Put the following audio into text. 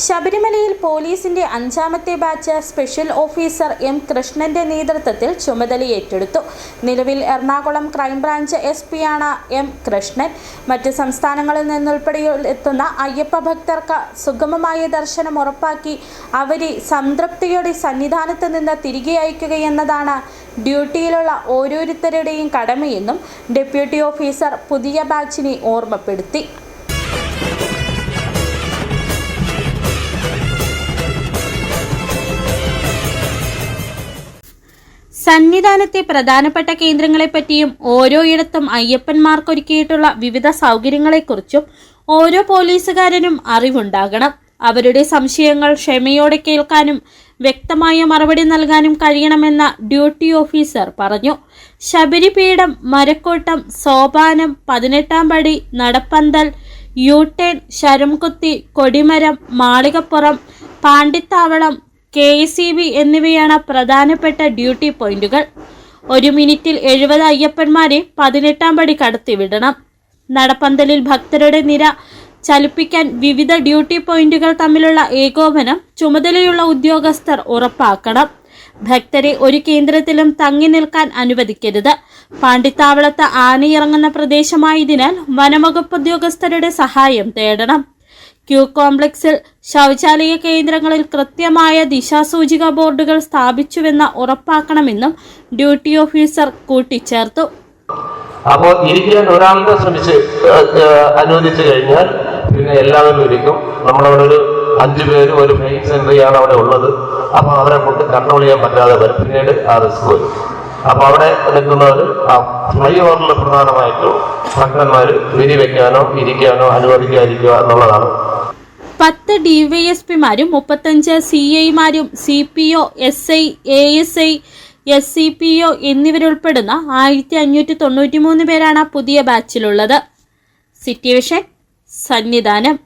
ശബരിമലയിൽ പോലീസിന്റെ അഞ്ചാമത്തെ ബാച്ച് സ്പെഷ്യൽ ഓഫീസർ എം കൃഷ്ണന്റെ നേതൃത്വത്തിൽ ചുമതലയേറ്റെടുത്തു നിലവിൽ എറണാകുളം ക്രൈംബ്രാഞ്ച് എസ് പിയാണ് എം കൃഷ്ണൻ. മറ്റ് സംസ്ഥാനങ്ങളിൽ നിന്നുൾപ്പെടെ എത്തുന്ന അയ്യപ്പ ഭക്തർക്ക് സുഗമമായ ദർശനം ഉറപ്പാക്കി അവരെ സംതൃപ്തിയോടെ സന്നിധാനത്ത് നിന്ന് തിരികെ അയക്കുകയെന്നതാണ് ഡ്യൂട്ടിയിലുള്ള ഓരോരുത്തരുടെയും കടമയെന്നും ഡെപ്യൂട്ടി ഓഫീസർ പുതിയ ബാച്ചിനെ ഓർമ്മപ്പെടുത്തി. സന്നിധാനത്തെ പ്രധാനപ്പെട്ട കേന്ദ്രങ്ങളെപ്പറ്റിയും ഓരോയിടത്തും അയ്യപ്പന്മാർക്കൊരുക്കിയിട്ടുള്ള വിവിധ സൗകര്യങ്ങളെക്കുറിച്ചും ഓരോ പോലീസുകാരനും അറിവുണ്ടാകണം. അവരുടെ സംശയങ്ങൾ ക്ഷമയോടെ കേൾക്കാനും വ്യക്തമായ മറുപടി നൽകാനും കഴിയണമെന്ന ഡ്യൂട്ടി ഓഫീസർ പറഞ്ഞു. ശബരിപീഠം മരക്കോട്ടം സോപാനം പതിനെട്ടാം പടി നടപ്പന്തൽ യൂട്ടേൺ ശരംകുത്തി കൊടിമരം Malikappuram Pandithavalam K S B എന്നിവയാണ് പ്രധാനപ്പെട്ട ഡ്യൂട്ടി പോയിന്റുകൾ. ഒരു മിനിറ്റിൽ എഴുപത് അയ്യപ്പന്മാരെ പതിനെട്ടാം പടി കടത്തിവിടണം. നടപ്പന്തലിൽ ഭക്തരുടെ നിര ചലിപ്പിക്കാൻ വിവിധ ഡ്യൂട്ടി പോയിന്റുകൾ തമ്മിലുള്ള ഏകോപനം ചുമതലയുള്ള ഉദ്യോഗസ്ഥർ ഉറപ്പാക്കണം. ഭക്തരെ ഒരു കേന്ദ്രത്തിലും തങ്ങി നിൽക്കാൻ അനുവദിക്കരുത്. പാണ്ടിത്താവളത്ത് ആനയിറങ്ങുന്ന പ്രദേശമായതിനാൽ വനംവകുപ്പ് ഉദ്യോഗസ്ഥരുടെ സഹായം തേടണം. ക്യൂ കോംപ്ലക്സിൽ ശൗചാലയ കേന്ദ്രങ്ങളിൽ കൃത്യമായ ദിശാസൂചിക ബോർഡുകൾ സ്ഥാപിച്ചുവെന്ന് ഉറപ്പാക്കണമെന്നും ഡ്യൂട്ടി ഓഫീസർ കൂട്ടിച്ചേർത്തു. അപ്പോൾ ഇരിക്കാൻ ഒരാളിനെ ശ്രമിച്ച് അനുവദിച്ചു കഴിഞ്ഞാൽ പിന്നെ എല്ലാവരും ഇരിക്കും. നമ്മളവിടെ ഒരു അഞ്ചു പേര് ഒരു മെയിൻ സെന്ററിയാണ് അവിടെ ഉള്ളത്. അപ്പോൾ അവരെ കൊണ്ട് കൺട്രോൾ ചെയ്യാൻ പറ്റാതെ വരും. പിന്നീട് ആ റിസ്ക് വരും. അപ്പോൾ അവിടെ നിൽക്കുന്നവർ ആ ഫ്ലൈ ഓവറിൽ പ്രധാനമായിട്ടും ഭക്തന്മാർ വിരി വെക്കാനോ ഇരിക്കാനോ അനുവദിക്കാതിരിക്കുക എന്നുള്ളതാണ് പത്ത് ഡിവൈഎസ്പിമാരും മുപ്പത്തഞ്ച് C ഐമാരും C P O S I A S I S C P O എന്നിവരുൾപ്പെടുന്ന ആയിരത്തി അഞ്ഞൂറ്റി തൊണ്ണൂറ്റി മൂന്ന് പേരാണ് പുതിയ ബാച്ചിലുള്ളത്. സിറ്റുവേഷൻ സന്നിധാനം.